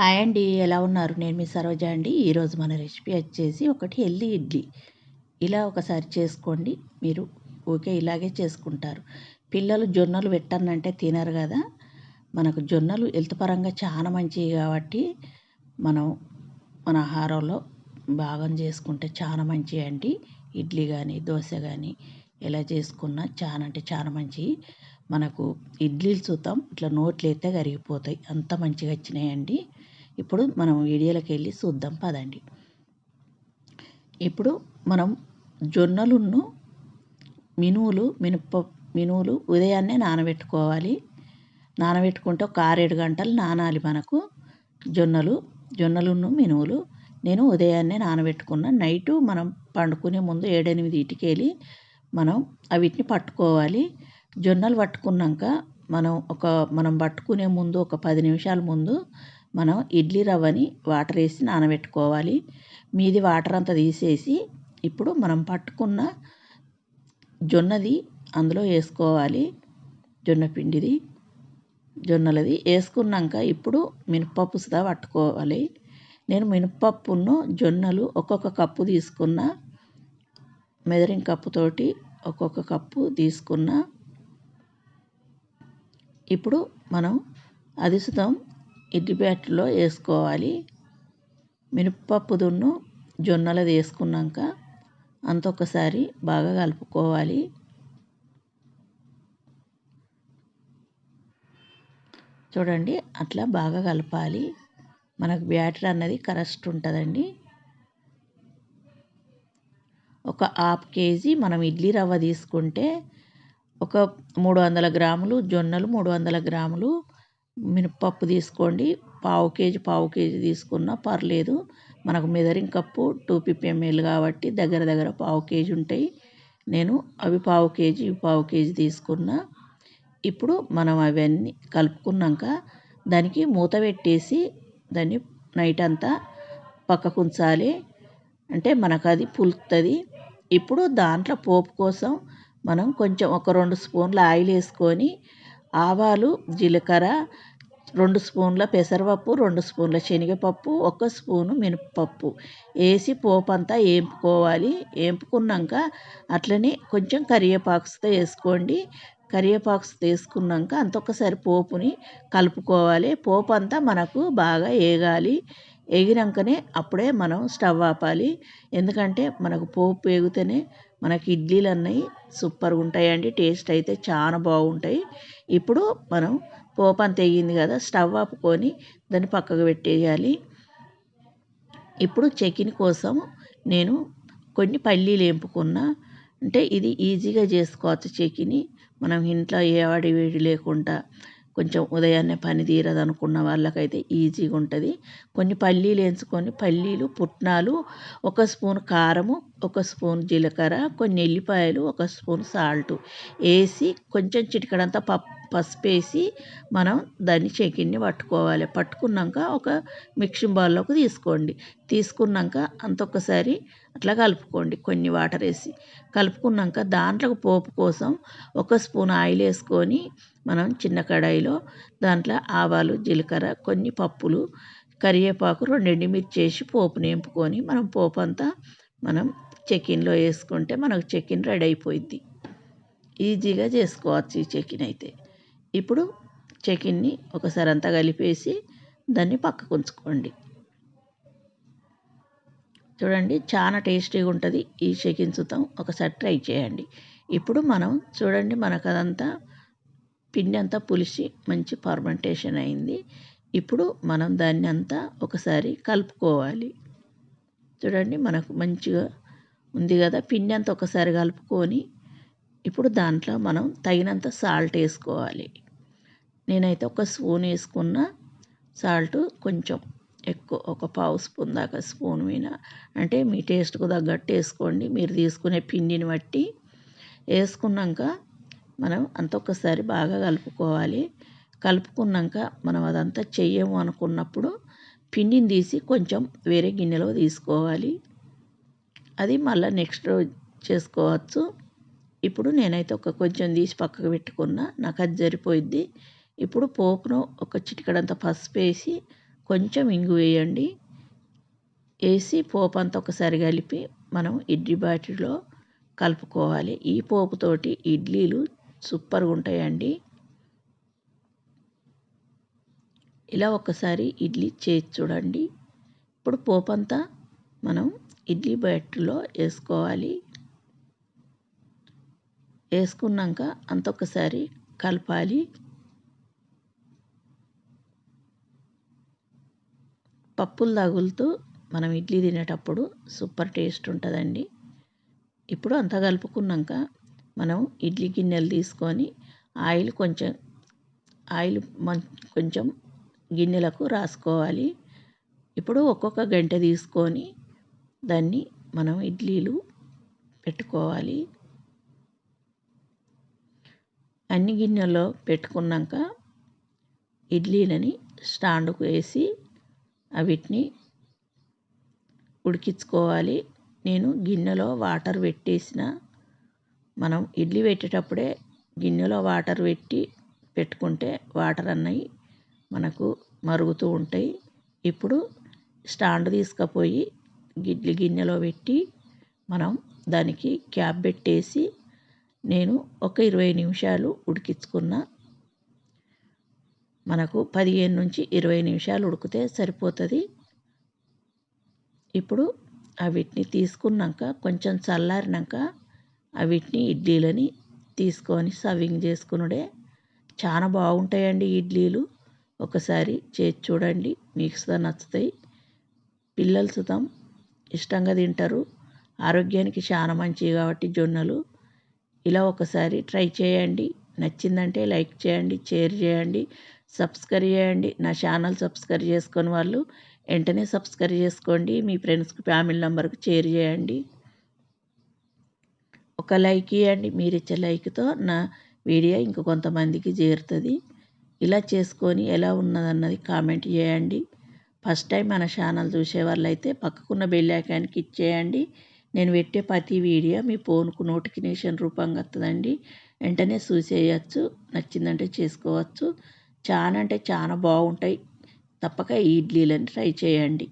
Hi అండి. ఎలా ఉన్నారు? నేను మీ సరోజ అండి. ఈరోజు మన రెసిపీ వచ్చేసి ఒకటి హెల్దీ ఇడ్లీ. ఇలా ఒకసారి చేసుకోండి. మీరు ఓకే ఇలాగే చేసుకుంటారు. పిల్లలు జొన్నలు పెట్టానంటే తినరు కదా. మనకు జొన్నలు హెల్త్ పరంగా చాలా మంచివి కాబట్టి మనం మన ఆహారంలో భాగం చేసుకుంటే చాలా మంచివి అండి. ఇడ్లీ కానీ దోశ కానీ ఎలా చేసుకున్నా చాలా అంటే చాలా మంచివి. మనకు ఇడ్లీలు చూద్దాం. ఇట్లా నోట్లు అయితే కరిగిపోతాయి. అంత మంచిగా వచ్చినాయండి. ఇప్పుడు మనం వీడియోలోకి వెళ్ళి చూద్దాం పదండి. ఇప్పుడు మనం జొన్నలును మినువులు మినప మినువులు ఉదయాన్నే నానబెట్టుకోవాలి. నానబెట్టుకుంటే ఒక ఆరేడు గంటలు నానాలి మనకు జొన్నలు జొన్నలును మినువులు. నేను ఉదయాన్నే నానబెట్టుకున్న నైటు మనం పండుకునే ముందు ఏడెనిమిది ఇటుకెళ్ళి మనం అవిటిని పట్టుకోవాలి. జొన్నలు పట్టుకున్నాక మనం ఒక మనం పట్టుకునే ముందు ఒక పది నిమిషాల ముందు మనం ఇడ్లీ రవ్వని వాటర్ వేసి నానబెట్టుకోవాలి. మీది వాటర్ అంతా తీసేసి ఇప్పుడు మనం పట్టుకున్న జొన్నది అందులో వేసుకోవాలి. జొన్న పిండిది జొన్నలది వేసుకున్నాక ఇప్పుడు మినపప్పు సుధా పట్టుకోవాలి. నేను మినపప్పును జొన్నలు ఒక్కొక్క కప్పు తీసుకున్న మెదరింగ్ కప్పుతోటి ఒక్కొక్క కప్పు తీసుకున్న. ఇప్పుడు మనం అదిసుతం. ఇడ్లీ బ్యాటర్లో వేసుకోవాలి. మినప్పప్పు దున్ను జొన్నలది వేసుకున్నాక అంత ఒకసారి బాగా కలుపుకోవాలి. చూడండి అట్లా బాగా కలపాలి. మనకు బ్యాటర్ అన్నది కరెక్ట్ ఉంటుందండి. ఒక హాఫ్ కేజీ మనం ఇడ్లీ రవ్వ తీసుకుంటే ఒక మూడు వందల గ్రాములు జొన్నలు మూడు వందల గ్రాములు మినప్పప్పు తీసుకోండి. పావు కేజీ పావు కేజీ తీసుకున్నా పర్లేదు. మనకు measuring cup two fifty ML కాబట్టి దగ్గర దగ్గర పావు కేజీ ఉంటాయి. నేను అవి పావు కేజీ పావు కేజీ తీసుకున్నా. ఇప్పుడు మనం అవన్నీ కలుపుకున్నాక దానికి మూత పెట్టేసి దాన్ని నైట్ అంతా పక్కకు ఉంచాలి. అంటే మనకు అది పులుతుంది ఇప్పుడు దాంట్లో పోపు కోసం మనం కొంచెం ఒక రెండు స్పూన్ల ఆయిల్ వేసుకొని ఆవాలు జీలకర్ర రెండు స్పూన్ల పెసరపప్పు రెండు స్పూన్ల శనగపప్పు ఒక స్పూను మినపప్పు. వేసి పోపు అంతా వేపుకోవాలి వేపుకున్నాక అట్లనే కొంచెం కరివేపాకుతో వేసుకోండి. కరివేపాకు వేసుకున్నాక అంత పోపుని కలుపుకోవాలి. పోపు అంతా మనకు బాగా వేగాలి ఎగినాకనే అప్పుడే మనం స్టవ్ ఆపాలి. ఎందుకంటే మనకు పోపు వేగితేనే మనకి ఇడ్లీలు అన్నవి సూపర్గా ఉంటాయండి టేస్ట్ అయితే చాలా బాగుంటాయి. ఇప్పుడు మనం పోపు అంత వేగింది కదా స్టవ్ ఆపుకొని దాన్ని పక్కకు పెట్టేయాలి. ఇప్పుడు చెకిన్ కోసం నేను కొన్ని పల్లీలు వేపుకున్నా అంటే ఇది ఈజీగా చేసుకోవచ్చు చెకిని. మనం ఇంట్లో ఏ వాడి వేడి లేకుండా కొంచెం ఉదయాన్నే పని తీరదు అనుకున్న వాళ్ళకైతే ఈజీగా ఉంటుంది. కొన్ని పల్లీలు వేయించుకొని పల్లీలు పుట్నాలు ఒక స్పూన్ కారము ఒక స్పూన్ జీలకర్ర కొన్ని ఎల్లిపాయలు ఒక స్పూన్ సాల్ట్ వేసి కొంచెం చిటికడంత పప్పు పసుపు వేసి మనం దాన్ని చెకిన్ని పట్టుకోవాలి. పట్టుకున్నాక ఒక మిక్సింగ్ బౌల్లోకి తీసుకోండి. తీసుకున్నాక అంత ఒకసారి అట్లా కలుపుకోండి. కొన్ని వాటర్ వేసి కలుపుకున్నాక దాంట్లో పోపు కోసం ఒక స్పూన్ ఆయిల్ వేసుకొని మనం చిన్న కడాయిలో దాంట్లో ఆవాలు జీలకర్ర కొన్ని పప్పులు కరివేపాకు రెండు మిర్చి వేసి పోపు నింపుకొని మనం పోపు అంతా మనం చెకిన్లో వేసుకుంటే మనకు చెకిన్ రెడీ అయిపోయింది ఈజీగా చేసుకోవచ్చు ఈ చెకిన్ అయితే. ఇప్పుడు చికెన్ని ఒకసారి అంతా కలిపేసి దాన్ని పక్కకు ఉంచుకోండి. చూడండి చాలా టేస్టీగా ఉంటుంది ఈ చికెన్ సుతం. ఒకసారి ట్రై చేయండి. ఇప్పుడు మనం చూడండి మనకు అదంతా పిండి అంతా పులిసి మంచి ఫర్మెంటేషన్ అయింది. ఇప్పుడు మనం దాన్ని అంతా ఒకసారి కలుపుకోవాలి. చూడండి మనకు మంచిగా ఉంది కదా పిండి అంతా ఒకసారి కలుపుకొని ఇప్పుడు దాంట్లో మనం తగినంత సాల్ట్ వేసుకోవాలి. నేనైతే ఒక స్పూన్ వేసుకున్న సాల్ట్ కొంచెం ఎక్కువ ఒక పావు స్పూన్ దాకా స్పూన్ మీద. అంటే మీ టేస్ట్కు తగ్గట్టు వేసుకోండి. మీరు తీసుకునే పిండిని బట్టి వేసుకున్నాక మనం అంత ఒకసారి బాగా కలుపుకోవాలి. కలుపుకున్నాక మనం అదంతా చెయ్యము అనుకున్నప్పుడు పిండిని తీసి కొంచెం వేరే గిన్నెలో తీసుకోవాలి. అది మళ్ళీ నెక్స్ట్ రోజు చేసుకోవచ్చు. ఇప్పుడు నేనైతే ఒక కొంచెం తీసి పక్కకు పెట్టుకున్నా. నాకు అది సరిపోయిద్ది. ఇప్పుడు పోపును ఒక చిటికడంత పసుపు వేసి కొంచెం ఇంగు వేయండి. వేసి పోపు అంతా ఒకసారి కలిపి మనం ఇడ్లీ బాటిలో కలుపుకోవాలి. ఈ పోపుతోటి ఇడ్లీలు సూపర్గా ఉంటాయండి. ఇలా ఒకసారి ఇడ్లీ చేసి చూడండి. ఇప్పుడు పోపు అంతా మనం ఇడ్లీ బ్యాటర్లో వేసుకోవాలి. వేసుకున్నాక అంత ఒకసారి కలపాలి. పప్పులు తగులుతూ మనం ఇడ్లీ తినేటప్పుడు సూపర్ టేస్ట్ ఉంటుందండి. ఇప్పుడు అంతా కలుపుకున్నాక మనం ఇడ్లీ గిన్నెలు తీసుకొని ఆయిల్ కొంచెం ఆయిల్ కొంచెం గిన్నెలకు రాసుకోవాలి. ఇప్పుడు ఒక్కొక్క గంట తీసుకొని దాన్ని మనం ఇడ్లీలు పెట్టుకోవాలి. అన్ని గిన్నెల్లో పెట్టుకున్నాక ఇడ్లీలని స్టాండ్కు వేసి వీటిని ఉడికించుకోవాలి. నేను గిన్నెలో వాటర్ పెట్టేసిన మనం ఇడ్లీ పెట్టేటప్పుడే గిన్నెలో వాటర్ పెట్టి పెట్టుకుంటే వాటర్ అన్నవి మనకు మరుగుతూ ఉంటాయి. ఇప్పుడు స్టాండ్ తీసుకుపోయి ఇడ్లీ గిన్నెలో పెట్టి మనం దానికి క్యాప్ పెట్టేసి నేను ఒక ఇరవై నిమిషాలు ఉడికించుకున్న మనకు పదిహేను నుంచి ఇరవై నిమిషాలు ఉడికితే సరిపోతుంది. ఇప్పుడు అవిటిని తీసుకున్నాక కొంచెం చల్లారినాక అవిటిని ఇడ్లీలని తీసుకొని సర్వింగ్ చేసుకునుడే. చాలా బాగుంటాయండి ఇడ్లీలు. ఒకసారి చేసి చూడండి. మీకు నచ్చుతాయి. పిల్లలు సుతం ఇష్టంగా తింటారు. ఆరోగ్యానికి చాలా మంచివి కాబట్టి జొన్నలు. ఇలా ఒకసారి ట్రై చేయండి. నచ్చిందంటే లైక్ చేయండి షేర్ చేయండి. సబ్స్క్రైబ్ చేయండి. నా ఛానల్ సబ్స్క్రైబ్ చేసుకొని వాళ్ళు వెంటనే సబ్స్క్రైబ్ చేసుకోండి. మీ ఫ్రెండ్స్కి ఫ్యామిలీ నెంబర్కి షేర్ చేయండి. ఒక లైక్ ఇవ్వండి మీరు ఇచ్చే లైక్తో నా వీడియో ఇంక కొంతమందికి చేరుతుంది. ఇలా చేసుకొని ఎలా ఉన్నదన్నది కామెంట్ చేయండి. ఫస్ట్ టైం మన ఛానల్ చూసే వాళ్ళైతే పక్కకున్న బెల్ ఐకాన్కి ఇచ్చేయండి నేను పెట్టే ప్రతి వీడియో మీ ఫోన్కు నోటిఫికేషన్ రూపంగా వస్తుందండి. వెంటనే చూసేయచ్చు. నచ్చిందంటే చేసుకోవచ్చు. చాలా అంటే చాలా బాగుంటాయి. తప్పక ఈ ఇడ్లీలను ట్రై చేయండి.